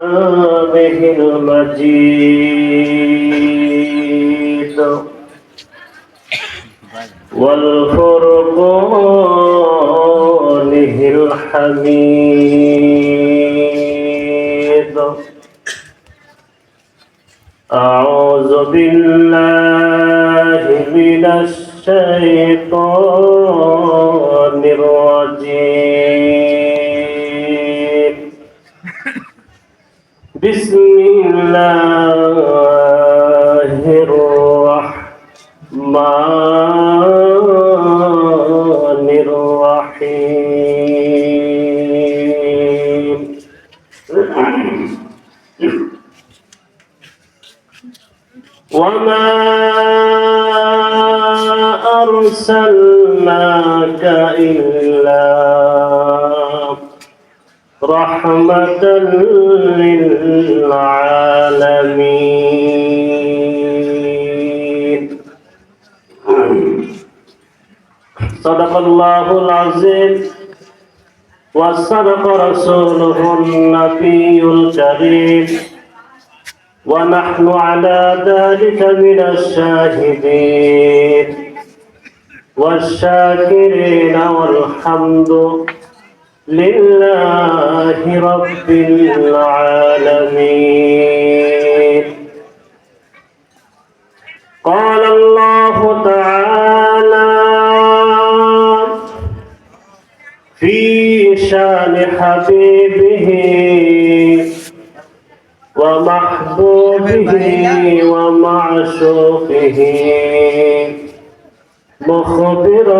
به المجيد والفرقانه الحميد أعوذ بالله من الشيطان الرجيم بسم الله الرحمن الرحيم. وما أرسلناك إلا رحمة للعالمين. صدق الله العظيم. وصدق رسوله النبي الكريم. ونحن على ذلك من الشاهدين. والشاكرين والحمد لله رب العالمين قال الله تعالى في شان حبيبه ومحبوبه ومعشوقه مخبرا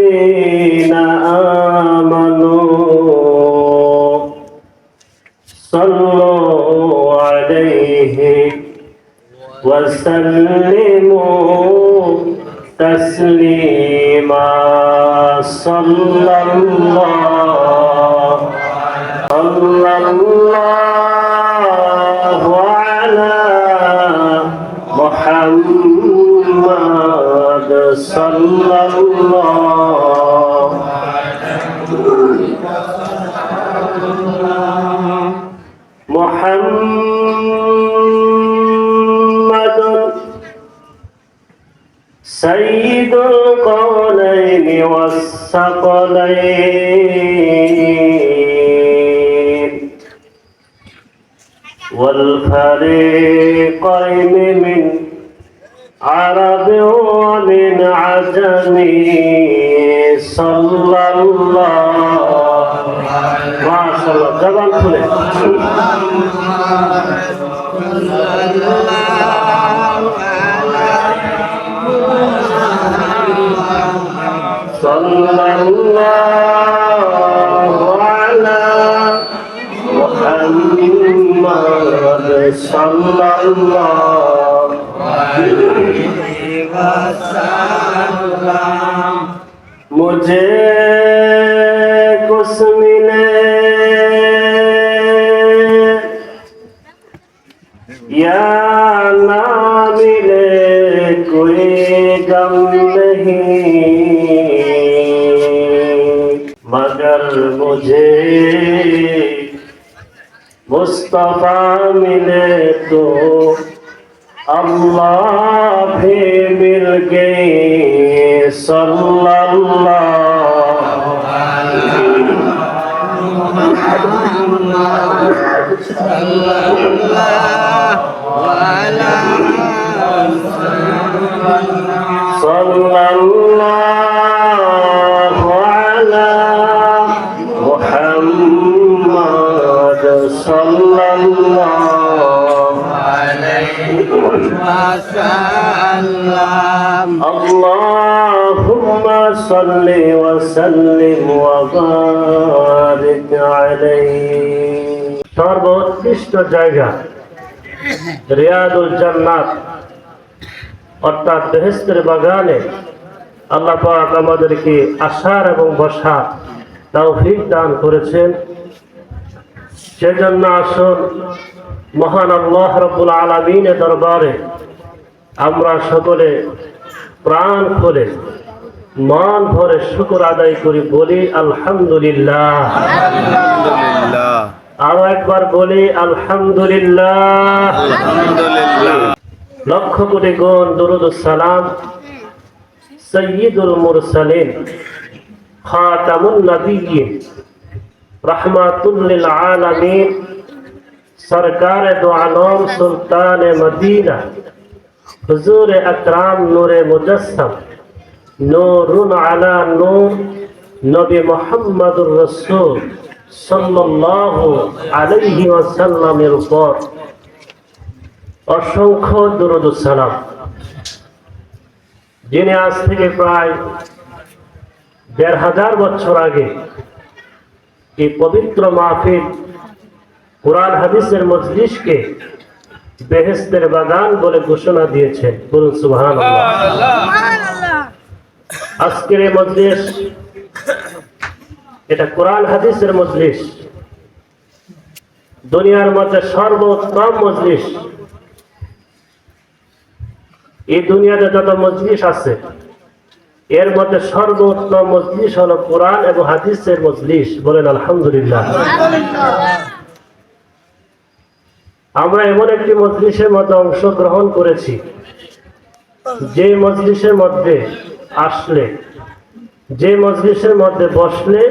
آمنوا. صلوا عليه وسلموا تسليما. صلى الله صلى الله على محمد. صلى الله محمد سيد القولين والثقلين والفريقين من عرب ومن عجم صلى الله মাশাআল্লাহ জবান খুলে sallallahu alaihi wasallam mujhe kuch mile Mustafa मिले तो अल्लाह भी मिल गए सल्लल्लाहु صل وسلم وبارك عليه সর্বোৎকৃষ্ট জায়গা রিয়াদুল জান্নাত অর্থাৎ বেহেস্তের বাগানে আল্লাহ পাক আমাদেরকে আসার এবং বসার তৌফিক দান করেছেন সেজন্য আসুন মহান আল্লাহ রব্বুল আলমিনের দরবারে আমরা সকলে প্রাণ খুলে মন ভরে শুকর আদায় করি বলি আলহামদুলিল্লাহ। আরও একবার বলি আলহামদুলিল্লাহ। লক্ষ কোটি গুণ দুরুদ সালাম। সৈয়দুল মুরসালিন খাতামুন নবিয়্যিন রাহমাতুল আলামিন সরকার দো আলম সুলতান মদিনা হুজুর আকরাম নূরে মুজাসসাম। উপর। অসংখ্য দুরুদ সালাম। যিনি আজ থেকে প্রায় দেড় হাজার বছর আগে এই পবিত্র মাহফিল কোরআন হাদিসের মজলিসকে বেহেস্তের বাগান বলে ঘোষণা দিয়েছেন। বলুন সুবহান আজকের মজলিস, এটা কোরআন হাদিসের মজলিস। দুনিয়ার মধ্যে সর্বোত্তম মজলিস। এই দুনিয়াতে যত মজলিস আছে, এর মধ্যে সর্বোত্তম মজলিস হলো কোরআন এবং হাদিসের মজলিস। বলেন আলহামদুলিল্লাহ। আমরা এমন একটি মজলিসের মধ্যে অংশগ্রহণ করেছি, যে মজলিসের মধ্যে আসলে যে মজলিসের মধ্যে বসলে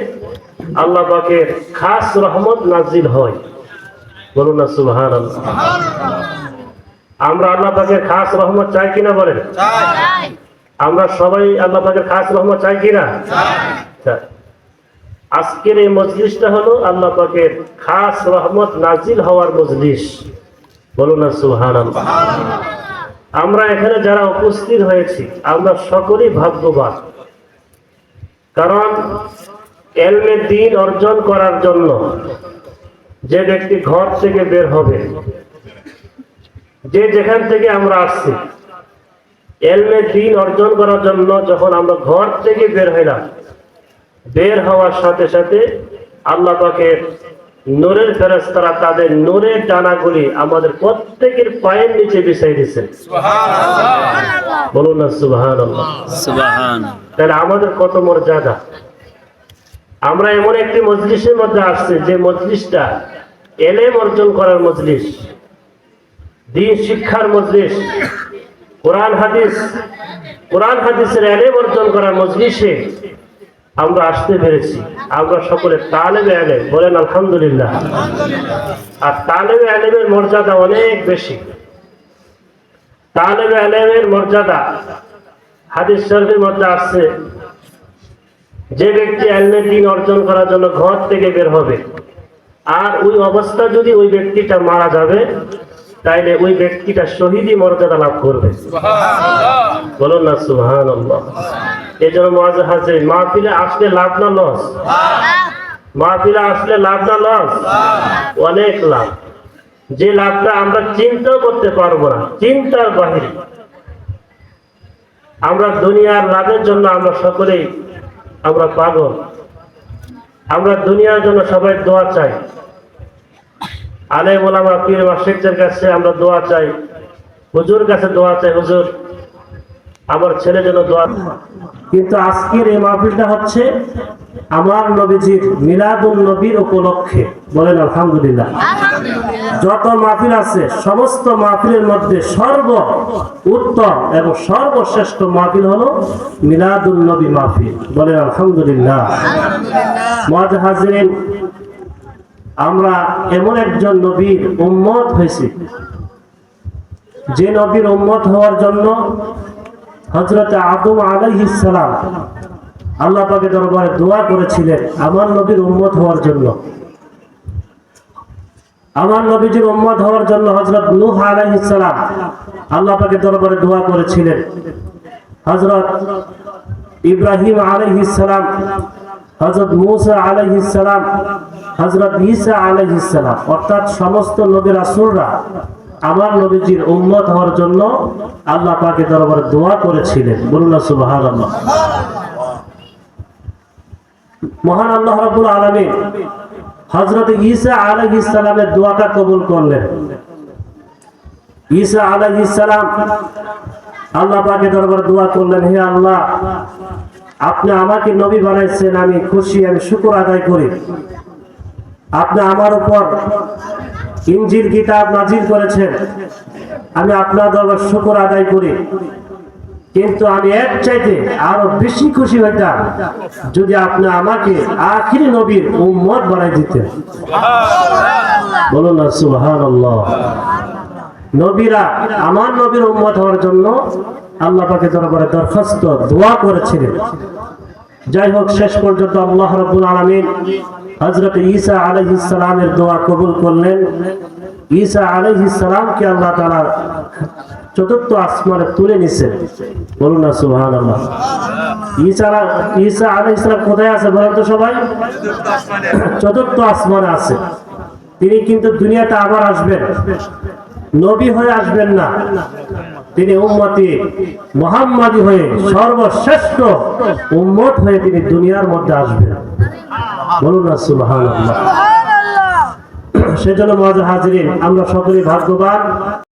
আল্লাহ পাকের খাস রহমত নাজিল হয়। বলুন না সুবহান আমরা আল্লাহ পাকের খাস রহমত চাই কিনা বলেন? আমরা সবাই আল্লাহ পাকের খাস রহমত চাই কিনা। আজকের এই মজলিসটা হলো আল্লাহ পাকের খাস রহমত নাজিল হওয়ার মজলিস। বলুন না সুবহান আমরা এখানে যারা উপস্থিত হয়েছি, আমরা সকলেই ভাগ্যবান। কারণ এলমে দিন অর্জন করার জন্য যে ব্যক্তি ঘর থেকে বের হবে, যে যেখান থেকে আমরা আসছি, এলমে দিন অর্জন করার জন্য যখন আমরা ঘর থেকে বের হইলাম, বের হওয়ার সাথে সাথে আল্লাহ পাকের নূরের ফেরেস্তারা তাদের নূরের ডানাগুলি আমাদের প্রত্যেকের পায়ের নিচে বিছাই দিচ্ছেন বলুন না সুবাহান। তাহলে আমাদের কত মর্যাদা? আমরা এমন একটি মজলিসের মধ্যে আসছি যে মজলিসটা এলেম অর্জন করার মজলিস দিন শিক্ষার মজলিস কোরআন হাদিস কোরআন হাদিসের এলেম অর্জন করার মজলিসে আমরা আসতে পেরেছি। আমরা সকলে তালেবে আলেম। বলেন আলহামদুলিল্লাহ। আর তালেবে আলেমের মর্যাদা অনেক বেশি। তালেবে আলেমের মর্যাদা হাদিস শরীফের মধ্যে আসছে যে ব্যক্তি আলমের দিন অর্জন করার জন্য ঘর থেকে বের হবে আর ওই অবস্থা যদি ওই ব্যক্তিটা মারা যাবে তাইলে ওই ব্যক্তিটা শহীদই মর্যাদা লাভ করবে। বলুন না সুহান এই জন্য মহাজ হাজির মাহফিলে আসলে লাভ না লস? মাহফিলে আসলে লাভ না লস? অনেক লাভ। যে লাভটা আমরা চিন্তাও করতে পারব না চিন্তার বাহিরে। আমরা দুনিয়ার লাভের জন্য আমরা সকলেই আমরা পাগল। আমরা দুনিয়ার জন্য সবাই দোয়া চাই। আলে মোলামা পীর মাসিকদের কাছে আমরা দোয়া চাই। হুজুর কাছে দোয়া চাই হুজুর। আমার ছেলে যেন দোয়া কিন্তু আজকের এই মাহফিলটা হচ্ছে আমার নবীজির মিলাদুল নবীর উপলক্ষে। বলেন আলহামদুলিল্লাহ। যত মাহফিল আছে সমস্ত মাহফিলের মধ্যে সর্ব উত্তম এবং সর্বশ্রেষ্ঠ মাহফিল হলো মিলাদুল নবী মাহফিল। বলেন আলহামদুলিল্লাহ। মহাজ হাজরিন আমরা এমন একজন নবীর উম্মত হয়েছি। যে নবীর উম্মত হওয়ার জন্য হজরত আদম আলাইহিস সালাম আল্লাহ পাকে দরবারে দোয়া করেছিলেন আমার নবীর উম্মত হওয়ার জন্য। আমার নবীজির উম্মত হওয়ার জন্য হজরত নূহ আলাইহিস সালাম আল্লাহ পাকে দরবারে দোয়া করেছিলেন। হজরত ইব্রাহিম আলাইহিসসালাম হযরত মূসা আলাইহিসসালাম হযরত ঈসা আলাইহিসসালাম অর্থাৎ সমস্ত নবী রাসূলরা আমার নবীজির উম্মত হওয়ার জন্য আল্লাহ পাকের দরবারে দোয়া করেছিলেন। বলুন সুবহানাল্লাহ। মহান আল্লাহ রাব্বুল আলামিন হযরত ঈসা আলাইহিস সালামের দোয়াটা কবুল করলেন। ঈসা আলাইহিস সালাম আল্লাহ পাকের দরবার দোয়া করলেন, হে আল্লাহ, আপনি আমাকে নবী বানাইছেন, আমি খুশি, আমি শুকর আদায় করি। আপনি আমার উপর ইঞ্জিল কিতাব নাজিল করেছেন। আমি আপনার দরবার শুকর আদায় করি। কিন্তু আমি এক চাইতে আরও বেশি খুশি হইতাম যদি আপনি আমাকে আখিরি নবীর উম্মত বানাই দিতেন। বলুন না সুবহানাল্লাহ। নবীরা আমার নবীর উম্মত হওয়ার জন্য আল্লাহ পাকে দরবারে দরখাস্ত দোয়া করেছিলেন। যাই হোক শেষ পর্যন্ত আল্লাহ রাব্বুল আলামিন হযরত ঈসা আলাইহিস সালামের দোয়া কবুল করলেন। ঈসা আলাইহিস সালামকে আল্লাহ তাআলা চতুর্থ আসমানে তুলে নিছেন। বলুন না, সুবহানাল্লাহ। ঈসা ঈসা আলাইহিস সালাম কোথায় আছে বলেন তো সবাই? চতুর্থ আসমানে আছে। তিনি কিন্তু দুনিয়াতে আবার আসবেন। নবী হয়ে আসবেন না। তিনি উম্মতি, মোহাম্মদী হয়ে সর্বশ্রেষ্ঠ উম্মত হয়ে তিনি দুনিয়ার মধ্যে আসবেন। বলুন না সুবহানাল্লাহ। সেজন্য মহাজ হাজরিন আমরা সকলেই ভাগ্যবান।